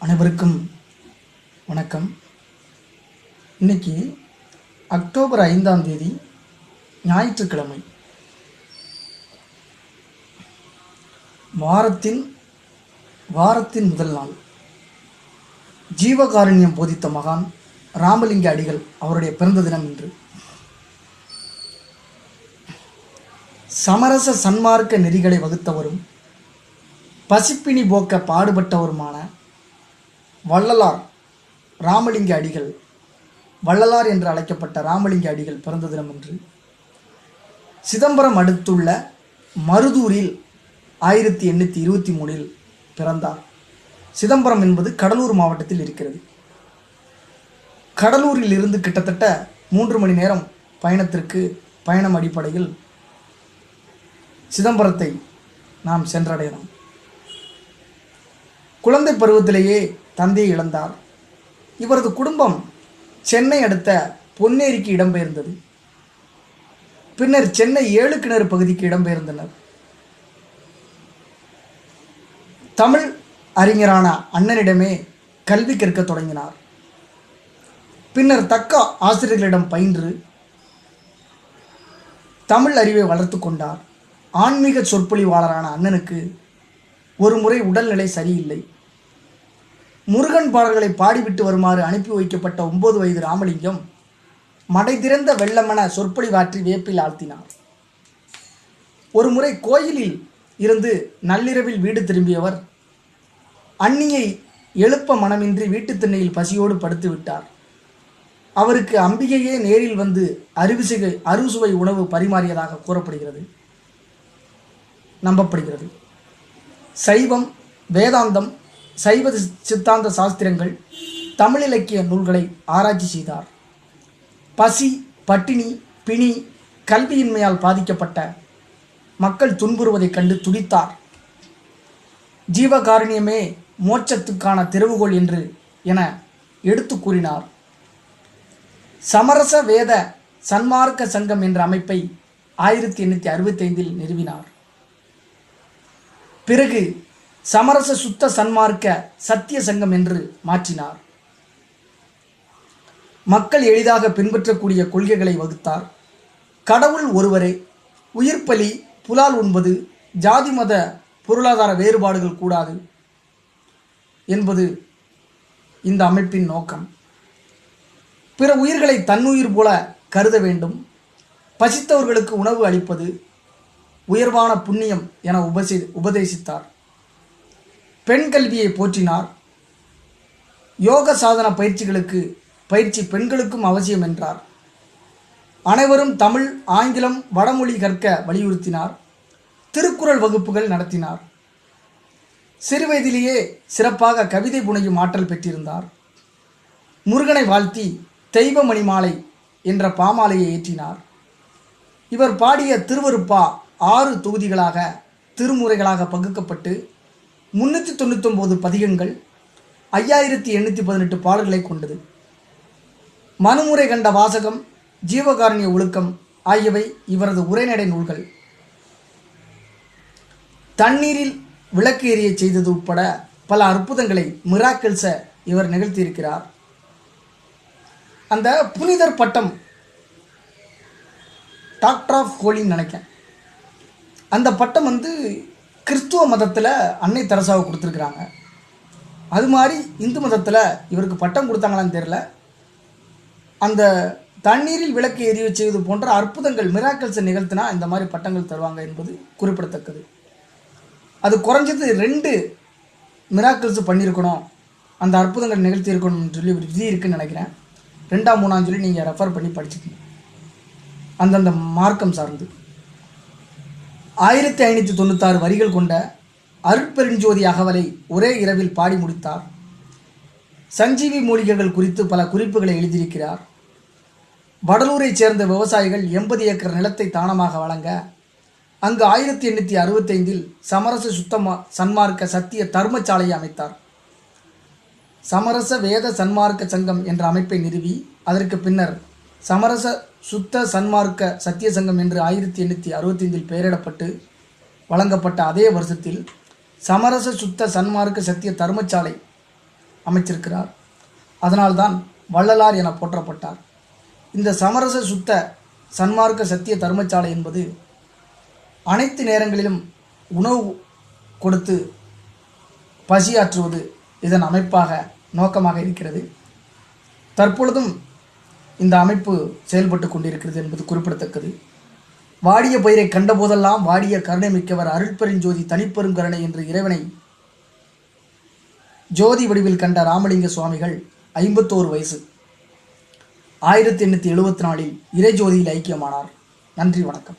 அனைவருக்கும் வணக்கம். இன்னைக்கு அக்டோபர் ஐந்தாம் தேதி ஞாயிற்றுக்கிழமை. வாரத்தின் வாரத்தின் முதல் நாள். ஜீவகாருண்யம் போதித்த மகான் ராமலிங்க அடிகள் அவருடைய பிறந்த தினம் இன்று. சமரச சன்மார்க்க நெறிகளை வகுத்தவரும் பசிப்பினி போக்க பாடுபட்டவருமான வள்ளலார் ராமலிங்க அடிகள். வள்ளலார் என்று அழைக்கப்பட்ட ராமலிங்க அடிகள் பிறந்த தினம் என்று சிதம்பரம் அடுத்துள்ள மருதூரில் ஆயிரத்தி எண்ணூற்றி இருபத்தி மூணில் பிறந்தார். சிதம்பரம் என்பது கடலூர் மாவட்டத்தில் இருக்கிறது. கடலூரில் இருந்து கிட்டத்தட்ட மூன்று மணி நேரம் பயணத்திற்கு பயணம் அடிப்படையில் சிதம்பரத்தை நாம் சென்றடையலாம். குழந்தை பருவத்திலேயே தந்தையை இழந்தார். இவரது குடும்பம் சென்னை அடுத்த பொன்னேரிக்கு இடம்பெயர்ந்தது. பின்னர் சென்னை ஏழு கிணறு பகுதிக்கு இடம்பெயர்ந்தனர். தமிழ் அறிஞரான அண்ணனிடமே கல்வி கற்க தொடங்கினார். பின்னர் தக்க ஆசிரியர்களிடம் பயின்று தமிழ் அறிவை வளர்த்து கொண்டார். ஆன்மீக சொற்பொழிவாளரான அண்ணனுக்கு ஒரு முறை உடல்நிலை சரியில்லை. முருகன் பாடல்களை பாடிவிட்டு வருமாறு அனுப்பி வைக்கப்பட்ட ஒன்பது வயது ராமலிங்கம் மடை திறந்த வெள்ளமென சொற்பொழிவாற்றி வியப்பில் ஆழ்த்தினார். ஒரு முறை கோயிலில் இருந்து நள்ளிரவில் வீடு திரும்பியவர் அன்னியை எழுப்ப மனமின்றி வீட்டுத் திண்ணையில் பசியோடு படுத்து விட்டார். அவருக்கு அம்பிகையே நேரில் வந்து அறுவிசுகை அறுசுவை உணவு பரிமாறியதாக கூறப்படுகிறது. நம்பப்படுகிறது. சைவம் வேதாந்தம் சைவ சித்தாந்த சாஸ்திரங்கள் தமிழ் இலக்கிய நூல்களை ஆராய்ச்சி செய்தார். பசி பட்டினி பிணி கல்வியின்மையால் பாதிக்கப்பட்ட மக்கள் துன்புறுவதைக் கண்டு துடித்தார். ஜீவகாருண்யமே மோட்சத்துக்கான திறவுகோல் என்று என எடுத்து கூறினார். சமரச வேத சன்மார்க்க சங்கம் என்ற அமைப்பை ஆயிரத்தி எண்ணூற்றி அறுபத்தைந்தில் நிறுவினார். பிறகு சமரச சுத்த சன்மார்க்க சத்திய சங்கம் என்று மாற்றினார். மக்கள் எளிதாக பின்பற்றக்கூடிய கொள்கைகளை வகுத்தார். கடவுள் ஒருவரே உயிர்ப்பலி புலால் உண்பது ஜாதி மத பொருளாதார வேறுபாடுகள் கூடாது என்பது இந்த அமைப்பின் நோக்கம். பிற உயிர்களை தன்னுயிர் போல கருத வேண்டும். பசித்தவர்களுக்கு உணவு அளிப்பது உயர்வான புண்ணியம் என உபசி உபதேசித்தார். பெண் கல்வியை போற்றினார். யோக சாதன பயிற்சிகளுக்கு பயிற்சி பெண்களுக்கும் அவசியம் என்றார். அனைவரும் தமிழ் ஆங்கிலம் வடமொழி கற்க வலியுறுத்தினார். திருக்குறள் வகுப்புகள் நடத்தினார். சிறுவயதிலேயே சிறப்பாக கவிதை புனையும் ஆற்றல் பெற்றிருந்தார். முருகனை வாழ்த்தி தெய்வ மணிமாலை என்ற பாமாலையை ஏற்றினார். இவர் பாடிய திருவருப்பா ஆறு தொகுதிகளாக திருமுறைகளாக பகுக்கப்பட்டு முன்னூற்றி தொண்ணூத்தொம்பது பதிகங்கள் ஐயாயிரத்தி எண்ணூற்றி பதினெட்டு பாடல்களை கொண்டது. மனுமுறை கண்ட வாசகம் ஜீவகாரண்ய ஒழுக்கம் ஆகியவை இவரது உரைநடை நூல்கள். தண்ணீரில் விளக்கு எரிய செய்தது உட்பட பல அற்புதங்களை மிராக்கிள்ஸ இவர் நிகழ்த்தியிருக்கிறார். அந்த புனிதர் பட்டம் டாக்டர் ஆஃப் ஹோலின்னு நினைக்கேன் அந்த பட்டம் வந்து கிறிஸ்துவ மதத்தில் அன்னை தெரசாவை கொடுத்துருக்குறாங்க. அது மாதிரி இந்து மதத்தில் இவருக்கு பட்டம் கொடுத்தாங்களான்னு தெரில அந்த தண்ணீரில் விளக்கு எரிய செய்வது போன்ற அற்புதங்கள் மிராக்கல்ஸை நிகழ்த்தினா இந்த மாதிரி பட்டங்கள் தருவாங்க என்பது குறிப்பிடத்தக்கது. அது குறைஞ்சது ரெண்டு மிராக்கல்ஸ் பண்ணியிருக்கணும் அந்த அற்புதங்கள் நிகழ்த்தி இருக்கணும்னு சொல்லி ஒரு விதி இருக்குன்னு நினைக்கிறேன். ரெண்டாம் மூணாம் சொல்லி நீங்கள் ரெஃபர் பண்ணி படிச்சுக்கணும் அந்தந்த மார்க்கம் சார்ந்து. ஆயிரத்தி ஐநூற்றி தொண்ணூத்தாறு வரிகள் கொண்ட அருட்பெருஞ்சோதி அகவலை ஒரே இரவில் பாடி முடித்தார். சஞ்சீவி மூலிகைகள் குறித்து பல குறிப்புகளை எழுதியிருக்கிறார். வடலூரைச் சேர்ந்த விவசாயிகள் எண்பது ஏக்கர் நிலத்தை தானமாக வழங்க அங்கு ஆயிரத்தி எண்ணூற்றி அறுபத்தைந்தில் சமரச சுத்தமா சன்மார்க்க சத்திய தர்மசாலையை அமைத்தார். சமரச வேத சன்மார்க்க சங்கம் என்ற அமைப்பை நிறுவி அதற்கு பின்னர் சமரச சுத்த சன்மார்க்க சத்திய சங்கம் என்று ஆயிரத்தி எண்ணூற்றி அறுபத்தைந்தில் பெயரிடப்பட்டு வழங்கப்பட்ட அதே வருஷத்தில் சமரச சுத்த சன்மார்க்க சத்திய தர்மசாலை அமைச்சிருக்கிறார். அதனால்தான் வள்ளலார் என போற்றப்பட்டார். இந்த சமரச சுத்த சன்மார்க்க சத்திய தர்மசாலை என்பது அனைத்து நேரங்களிலும் உணவு கொடுத்து பசியாற்றுவது இதன் அமைப்பாக நோக்கமாக இருக்கிறது. தற்பொழுதும் இந்த அமைப்பு செயல்பட்டு கொண்டிருக்கிறது என்பது குறிப்பிடத்தக்கது. வாடிய பயிரை கண்டபோதெல்லாம் வாடிய கருணை மிக்கவர் அருட்பெருஞ்சோதி தனிப்பெருங்கருணை என்று இறைவனை ஜோதி வடிவில் கண்ட ராமலிங்க சுவாமிகள் ஐம்பத்தோரு வயசு. ஆயிரத்தி எண்ணூற்றி எழுபத்தி நாலில் இறைஜோதியில் ஐக்கியமானார். நன்றி வணக்கம்.